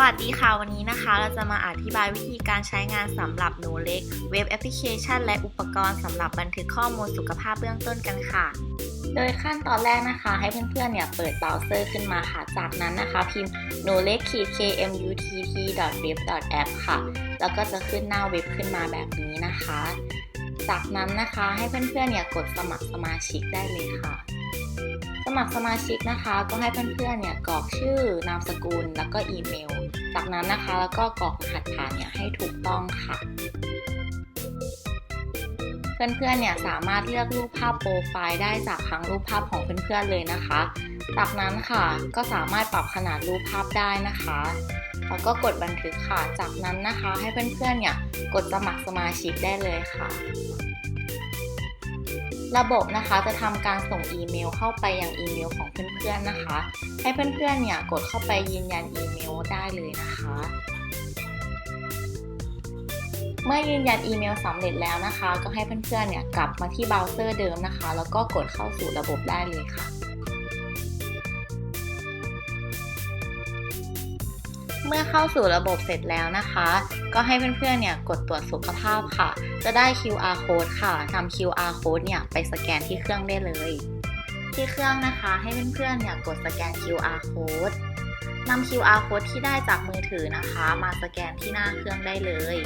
วัสดีค่ะ วันนี้นะคะ เราจะมาอธิบายวิธีการใช้งานสำหรับหนูเล็ก เว็บแอปพลิเคชัน และอุปกรณ์สำหรับบันทึกข้อมูลสุขภาพเบื้องต้นกันค่ะ โดยขั้นตอนแรกนะคะ ให้เพื่อนๆเนี่ยเปิดเบราว์เซอร์ขึ้นมาค่ะ จากนั้นนะคะ พิมพ์ n o l e k kmutt.web.app ค่ะ แล้วก็จะขึ้นหน้าเว็บขึ้นมาแบบนี้นะคะ จากนั้นนะคะให้เพื่อนๆเนี่ยกดสมัครสมาชิกได้เลยค่ะสมัครสมาชิกนะคะ ก็ให้เพื่อนๆเนี่ยกรอกชื่อนามสกุลแล้วก็อีเมล จากนั้นนะคะแล้วก็กรอกรหัสผ่านเนี่ยให้ถูกต้องค่ะ เพื่อนๆเนี่ยสามารถเลือกรูปภาพโปรไฟล์ได้จากทั้งรูปภาพของเพื่อนๆเลยนะคะ จากนั้นค่ะก็สามารถปรับขนาดรูปภาพได้นะคะแล้วก็กดบันทึกค่ะ จากนั้นนะคะ ให้เพื่อนๆเนี่ยกดสมัครสมาชิกได้เลยค่ะ ระบบนะคะจะทำการส่งอีเมลเข้าไปยังอีเมลของเพื่อนๆนะคะ ให้เพื่อนๆเนี่ยกดเข้าไปยืนยันอีเมลได้เลยนะคะ เมื่อยืนยันอีเมลสำเร็จแล้วนะคะ ก็ให้เพื่อนๆเนี่ยกลับมาที่เบราว์เซอร์เดิมนะคะ แล้วก็กดเข้าสู่ระบบได้เลยค่ะ เมื่อเข้าสู่ระบบเสร็จแล้วนะคะ ก็ให้เพื่อนๆเนี่ยกดตรวจสุขภาพค่ะ จะได้ QR code ค่ะนำ QR code เนี่ยไปสแกนที่เครื่องได้เลย ที่เครื่องนะคะ ให้เพื่อนๆเนี่ยกดสแกน QR code นำ QR code ที่ได้จากมือถือนะคะ มาสแกนที่หน้าเครื่องได้เลย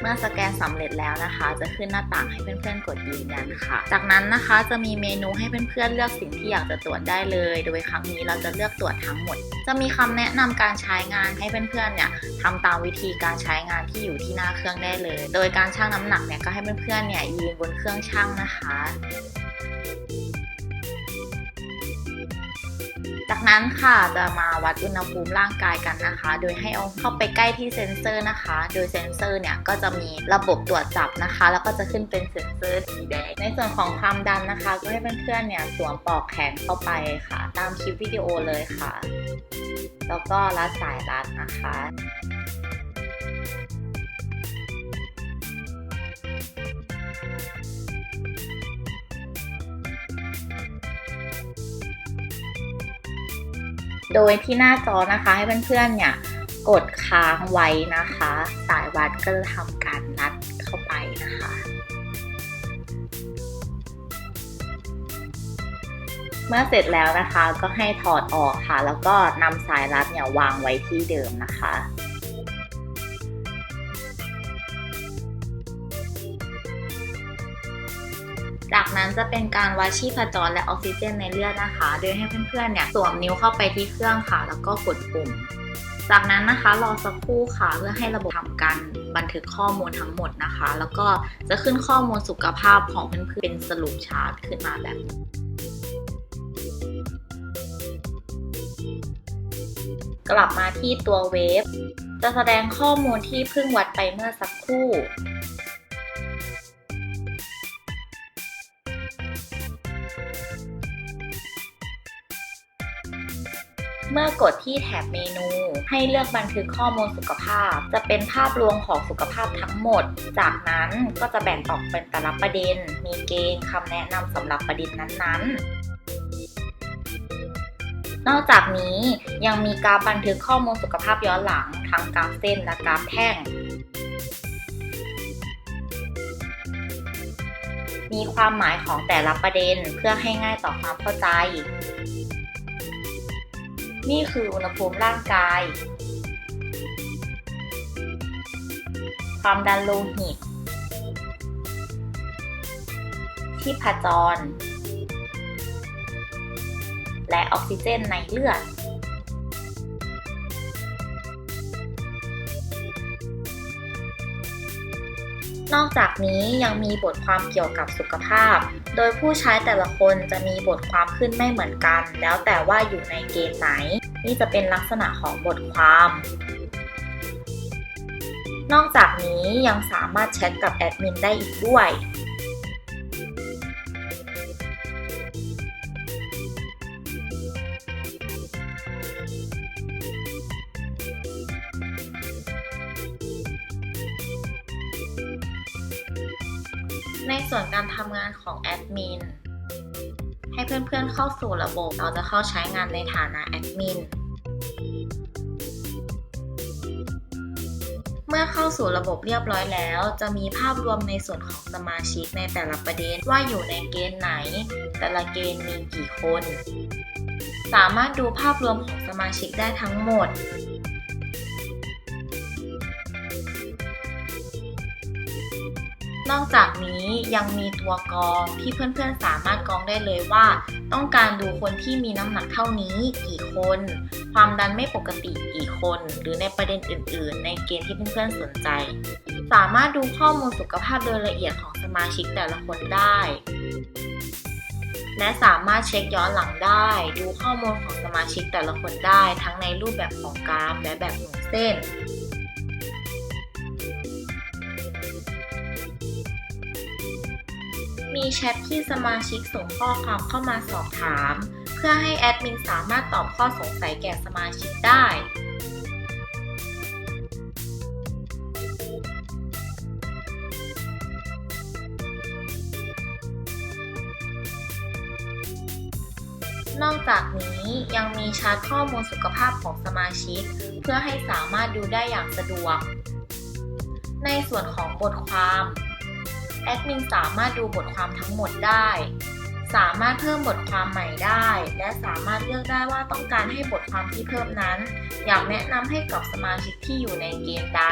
เมื่อสแกนสำเร็จแล้วนะคะ จะขึ้นหน้าต่างให้เพื่อนๆกดยืนยันค่ะ จากนั้นนะคะจะมีเมนูให้เพื่อนๆเลือกสิ่งที่อยากจะตรวจได้เลย โดยครั้งนี้เราจะเลือกตรวจทั้งหมด จะมีคำแนะนำการใช้งานให้เพื่อนๆเนี่ยทำตามวิธีการใช้งานที่อยู่ที่หน้าเครื่องได้เลย โดยการชั่งน้ำหนักเนี่ยก็ให้เพื่อนๆเนี่ยยืนบนเครื่องชั่งนะคะ จากนั้นค่ะจะมาวัดอุณหภูมิร่างกายกันนะคะ โดยให้เอาเข้าไปใกล้ที่เซ็นเซอร์นะคะ โดยเซ็นเซอร์เนี่ยก็จะมีระบบตรวจจับนะคะ แล้วก็จะขึ้นเป็นเซ็นเซอร์สีแดง ในส่วนของความดันนะคะ ก็ให้เพื่อนๆเนี่ยสวมปลอกแขนเข้าไปค่ะ ตามคลิปวิดีโอเลยค่ะ แล้วก็รัดสายรัดนะคะ โดยที่หน้าจอนะคะให้เพื่อนๆเนี่ยกดค้างไว้นะคะ สายวัดก็จะทำการรัดเข้าไปนะคะเมื่อเสร็จแล้วนะคะก็ให้ถอดออกค่ะ แล้วก็นำสายรัดเนี่ยวางไว้ที่เดิมนะคะ จากนั้นจะเป็นการวัดชีพจรและออกซิเจนในเลือดนะคะ โดยให้เพื่อนๆเนี่ยสวมนิ้วเข้าไปที่เครื่องค่ะ แล้วก็กดปุ่ม จากนั้นนะคะรอสักครู่ค่ะเพื่อให้ระบบทำการบันทึกข้อมูลทั้งหมดนะคะ แล้วก็จะขึ้นข้อมูลสุขภาพของเพื่อนๆเป็นสรุปชาร์ตขึ้นมาแบบนี้กลับมาที่ตัวเวฟจะแสดงข้อมูลที่เพิ่งวัดไปเมื่อสักครู่ เมื่อกดที่แถบเมนู ให้เลือกบันทึกข้อมูลสุขภาพ จะเป็นภาพรวมของสุขภาพทั้งหมด จากนั้นก็จะแบ่งออกเป็นแต่ละประเด็น มีเกณฑ์คำแนะนำสำหรับประเด็นนั้นๆนอกจากนี้ยังมีกาฟบันทึกข้อมูลสุขภาพย้อนหลัง ทั้งกราฟเส้นและกราฟแท่ง มีความหมายของแต่ละประเด็นเพื่อให้ง่ายต่อความเข้าใจ นี่คืออุณหภูมิร่างกาย ความดันโลหิต ที่ผจร และออกซิเจนในเลือดนอกจากนี้ยังมีบทความเกี่ยวกับสุขภาพ โดยผู้ใช้แต่ละคนจะมีบทความขึ้นไม่เหมือนกัน แล้วแต่ว่าอยู่ในเกณฑ์ไหน นี่จะเป็นลักษณะของบทความ นอกจากนี้ยังสามารถแชทกับแอดมินได้อีกด้วยในส่วนการทำงานของแอดมิน ให้เพื่อนๆเข้าสู่ระบบ เราจะเข้าใช้งานในฐานะแอดมิน เมื่อเข้าสู่ระบบเรียบร้อยแล้ว จะมีภาพรวมในส่วนของสมาชิกในแต่ละประเด็นว่าอยู่ในเกณฑ์ไหน แต่ละเกณฑ์มีกี่คน สามารถดูภาพรวมของสมาชิกได้ทั้งหมด นอกจากนี้ยังมีตัวกรองที่เพื่อนๆสามารถกรองได้เลยว่า ต้องการดูคนที่มีน้ำหนักเท่านี้กี่คน ความดันไม่ปกติกี่คน หรือในประเด็นอื่น ๆ ในเกณฑ์ที่เพื่อนๆสนใจ สามารถดูข้อมูลสุขภาพโดยละเอียดของสมาชิกแต่ละคนได้ และสามารถเช็คย้อนหลังได้ ดูข้อมูลของสมาชิกแต่ละคนได้ ทั้งในรูปแบบของกราฟและแบบหน่เส้น มีแชทที่สมาชิกส่งข้อความเข้ามาสอบถาม เพื่อให้แอดมินสามารถตอบข้อสงสัยแก่สมาชิกได้ นอกจากนี้ยังมีชาร์ตข้อมูลสุขภาพของสมาชิก เพื่อให้สามารถดูได้อย่างสะดวก ในส่วนของบทความ แอดมินสามารถดูบทความทั้งหมดได้ สามารถเพิ่มบทความใหม่ได้ และสามารถเลือกได้ว่าต้องการให้บทความที่เพิ่มนั้น อยากแนะนำให้กับสมาชิกที่อยู่ในเกมใด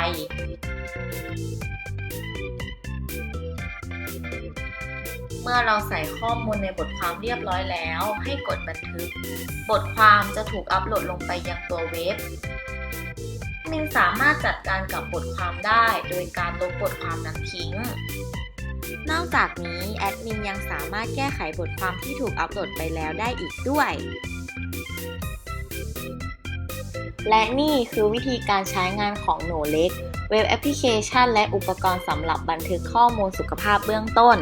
เมื่อเราใส่ข้อมูลในบทความเรียบร้อยแล้ว ให้กดบันทึก บทความจะถูกอัปโหลดลงไปยังตัวเว็บมินสามารถจัดการกับบทความได้ โดยการลบบทความนั้นทิ้ง นอกจากนี้แอดมินยังสามารถแก้ไขบทความที่ถูกอัปโหลดไปแล้วได้อีกด้วย และนี่คือวิธีการใช้งานของหนเล็ก เว็บแอปพลิเคชันและอุปกรณ์สำหรับบันทึกข้อมูลสุขภาพเบื้องต้น